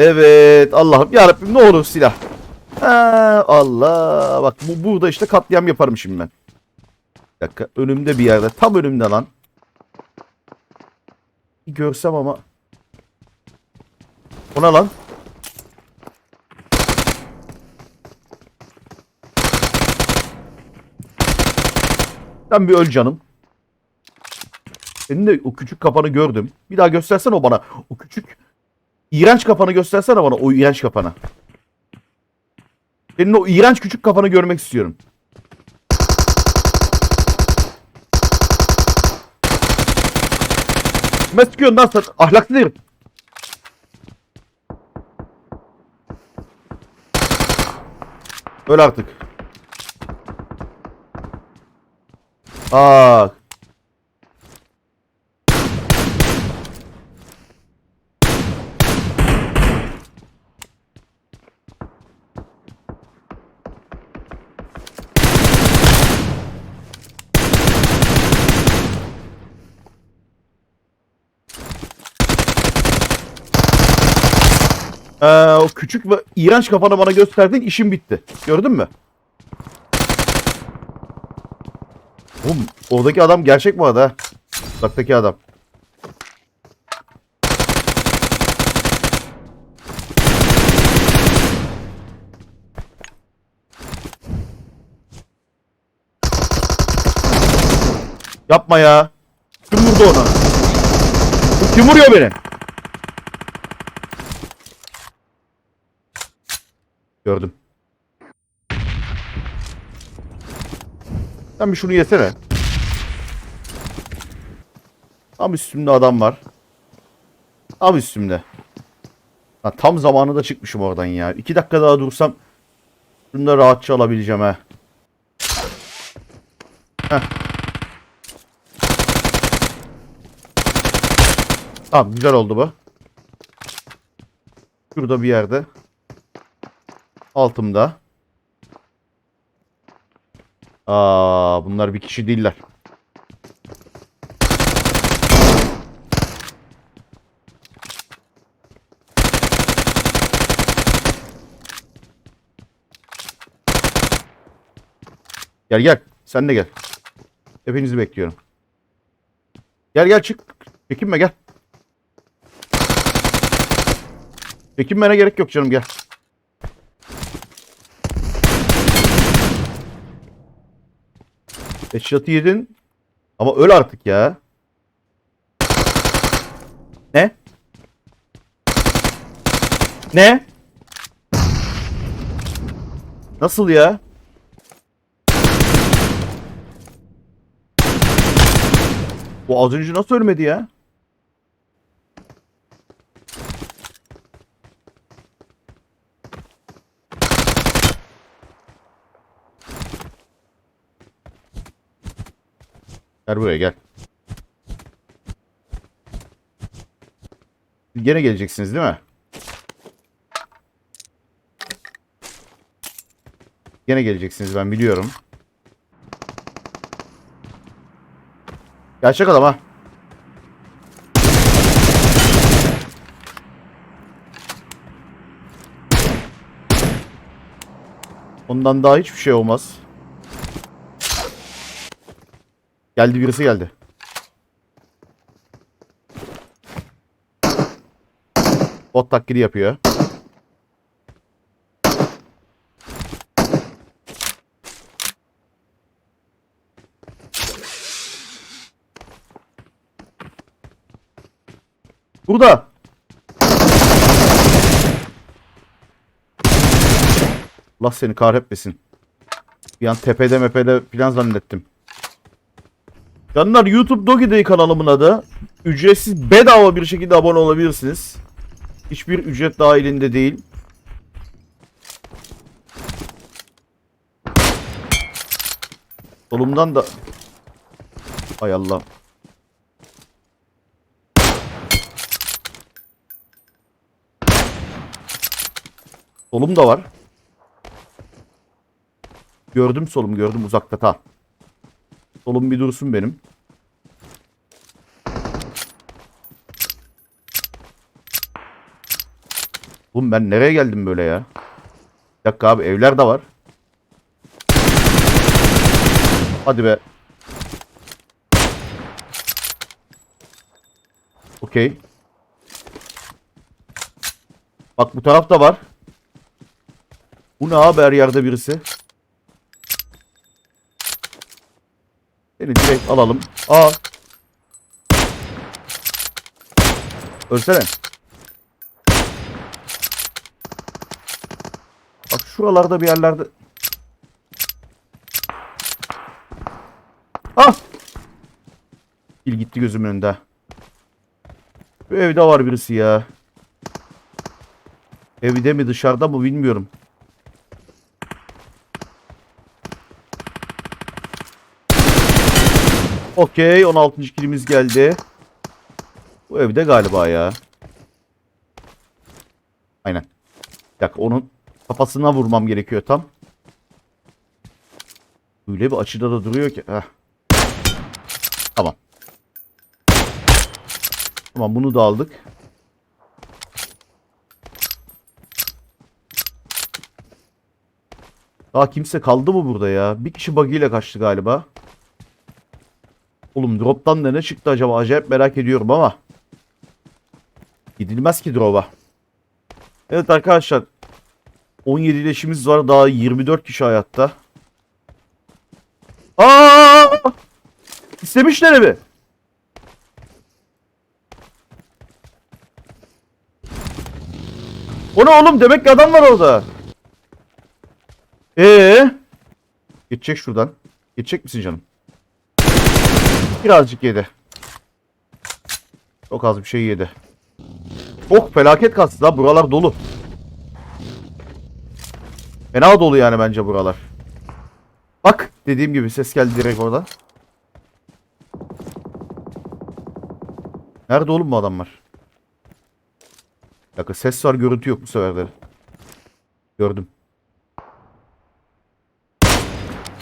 Evet Allah'ım yarabbim ne olur silah. Ha, Allah bak bu burada işte katliam yaparım şimdi ben. Bir dakika önümde bir yerde tam önümde lan. Bir görsem ama. O ne lan? Sen bir öl canım. Senin de o küçük kafanı gördüm. Bir daha göstersen o bana. O küçük iğrenç kafanı göstersene bana. O iğrenç kafanı. Senin o iğrenç küçük kafanı görmek istiyorum. Kime sıkıyorsun lan sen? Ahlaksız herif. Öl artık. Aa. Ee, o küçük ve iğrenç kafanı bana gösterdin işim bitti. Gördün mü? Oğlum oradaki adam gerçek bu arada. ha. Uzaktaki adam. Yapma ya. Kim vurdu ona? Kim vuruyor beni? Gördüm. Sen bir şunu yesene. Tam üstümde adam var. Tam üstümde. Ha, tam zamanında çıkmışım oradan ya. İki dakika daha dursam şunu da rahatça alabileceğim ha. Heh. Tamam güzel oldu bu. Şurada bir yerde. Altımda. Aa, bunlar bir kişi değiller. Gel gel. Sen de gel. Hepinizi bekliyorum. Gel gel çık. Çekinme gel. Çekinmene gerek yok canım gel. Headshot'ı yedin. Ama öl artık ya. Ne? Ne? Nasıl ya? Bu az önce nasıl ölmedi ya? Gel buraya gel. Gene geleceksiniz değil mi? Gene geleceksiniz ben biliyorum. Gerçek adam ha. Ondan daha hiçbir şey olmaz. Geldi birisi geldi. Bot taklidi yapıyor. Burada. Allah seni kahretmesin. Bir an tepede mepede plan zannettim. Canlar YouTube Dogi Day kanalımın adı. Ücretsiz bedava bir şekilde abone olabilirsiniz. Hiçbir ücret dahilinde değil. Solumdan da... Hay Allah. Solum da var. Gördüm solum gördüm uzakta ta. Solum bir dursun benim. Oğlum ben nereye geldim böyle ya? Bir dakika abi evler de var. Hadi be. Okey. Bak bu tarafta var. Bu ne abi her yerde birisi. Seni direkt alalım. Aa. Ölsene. Bak şuralarda bir yerlerde. Ah! Pil gitti gözümün önünde. Bu evde var birisi ya. Evde mi dışarıda mı bilmiyorum. Okey 16. kilimiz geldi. Bu evde galiba ya. Aynen. Dakika onun kafasına vurmam gerekiyor tam. Öyle bir açıda da duruyor ki. Heh. Tamam. Tamam bunu da aldık. Daha kimse kaldı mı burada ya? Bir kişi buggy ile kaçtı galiba. Oğlum drop'tan da ne çıktı acaba? Acayip merak ediyorum ama. Gidilmez ki drop'a. Evet arkadaşlar. 17 leşimiz var. Daha 24 kişi hayatta. Aa! İstemişler evi. O ne oğlum? Demek ki adam var orada. Ee? Geçecek şuradan. Geçecek misin canım? Birazcık yedi. Çok az bir şey yedi. Oh felaket kastı lan buralar dolu. Fena dolu yani bence buralar. Bak dediğim gibi ses geldi direkt oradan. Nerede oğlum bu adamlar? Dakika ses var görüntü yok bu sefer. Gördüm.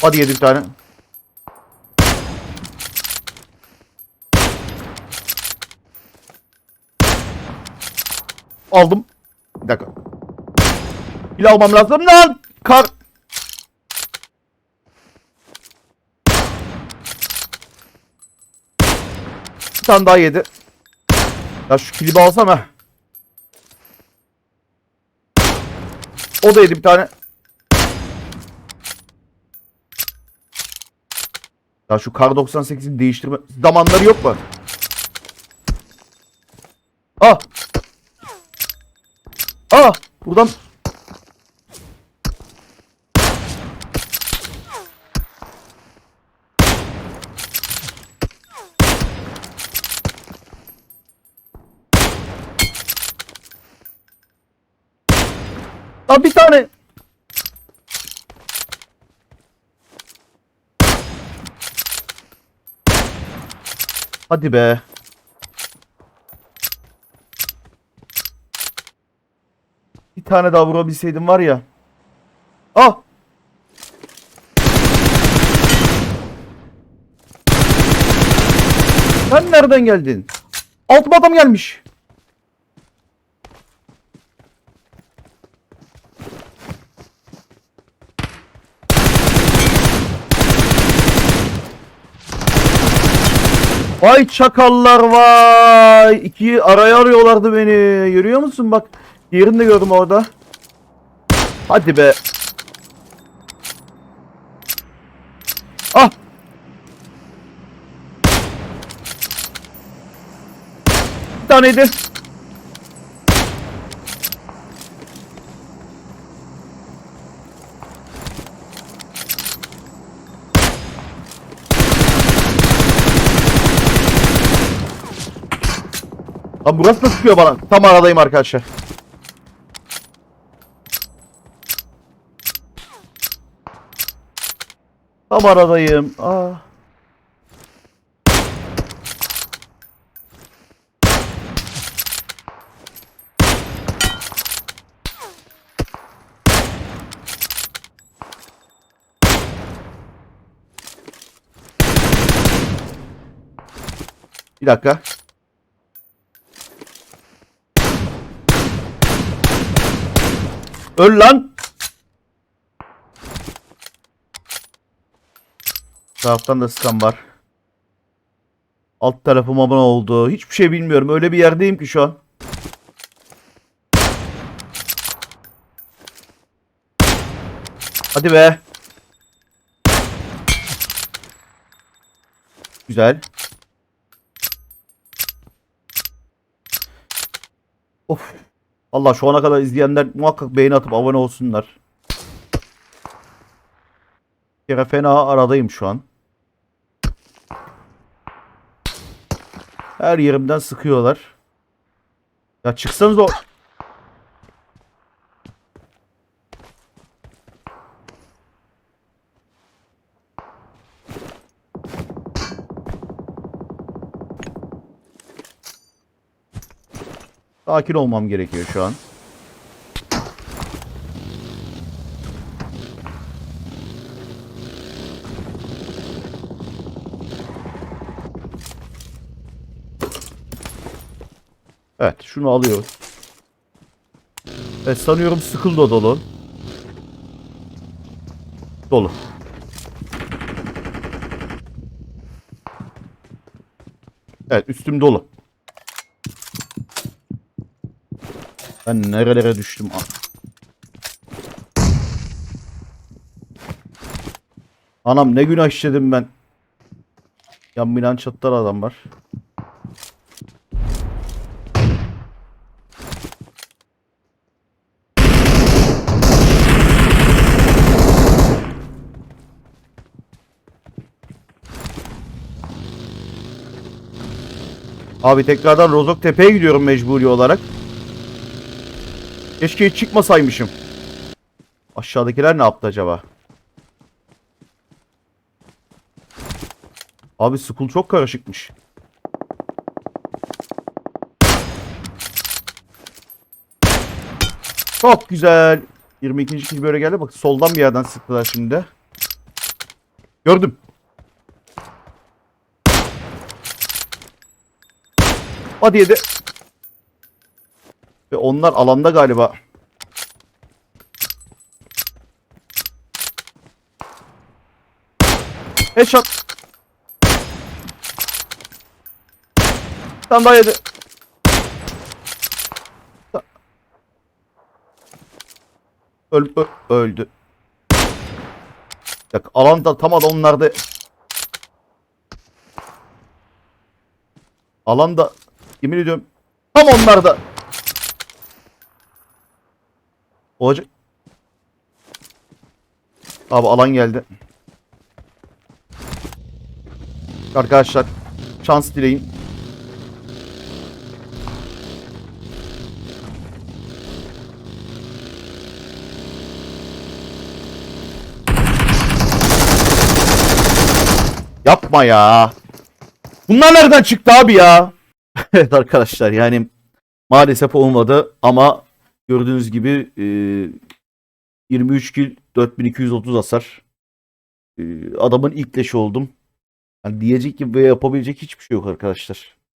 Hadi yedi bir tane. Aldım. Bir dakika. Pil almam lazım lan. Kar. Bir tane daha yedi. Ya şu kilibi alsam ha. O da yedi bir tane. Ya şu kar 98'in değiştirme zamanları yok mu? Ah! Ah! Buradan Lan bir tane. Hadi be. Tane daha vurabilseydim var ya. Ah! Sen nereden geldin? Altıma adam gelmiş. Vay çakallar vay. İki araya arıyorlardı beni. Görüyor musun bak. Diğerini de gördüm orada. Hadi be. Ah. Bir taneydi. Lan burası da sıkıyor bana. Tam aradayım arkadaşlar. Tam aradayım. Aa. Bir dakika. Öl lan. Taraftan da sıkan var. Alt tarafım abone oldu. Hiçbir şey bilmiyorum. Öyle bir yerdeyim ki şu an. Hadi be. Güzel. Of. Allah şu ana kadar izleyenler muhakkak beğeni atıp abone olsunlar. Bir fena aradayım şu an. Her yerimden sıkıyorlar. Ya çıksanız o... Sakin olmam gerekiyor şu an. Evet şunu alıyor. Evet sanıyorum sıkıl da dolu. Dolu. Evet üstüm dolu. Ben nerelere düştüm? Ah. Anam ne günah işledim ben. Yan binan çatlar adam var. Abi tekrardan Rozok Tepe'ye gidiyorum mecburi olarak. Keşke hiç çıkmasaymışım. Aşağıdakiler ne yaptı acaba? Abi school çok karışıkmış. Çok güzel. 22. kill böyle geldi. Bak soldan bir yerden sıktılar şimdi. Gördüm. Hadi yedi. Ve onlar alanda galiba. Headshot. Tane daha yedi. Öl, ö- öldü. Bak alanda tam onlarda. Alanda yemin ediyorum tam onlarda. Olacak. Abi alan geldi. Arkadaşlar şans dileyin. Yapma ya. Bunlar nereden çıktı abi ya? evet arkadaşlar yani maalesef olmadı ama gördüğünüz gibi e, 23 kill 4230 hasar. E, adamın ilk leşi oldum. Yani diyecek gibi ve yapabilecek hiçbir şey yok arkadaşlar.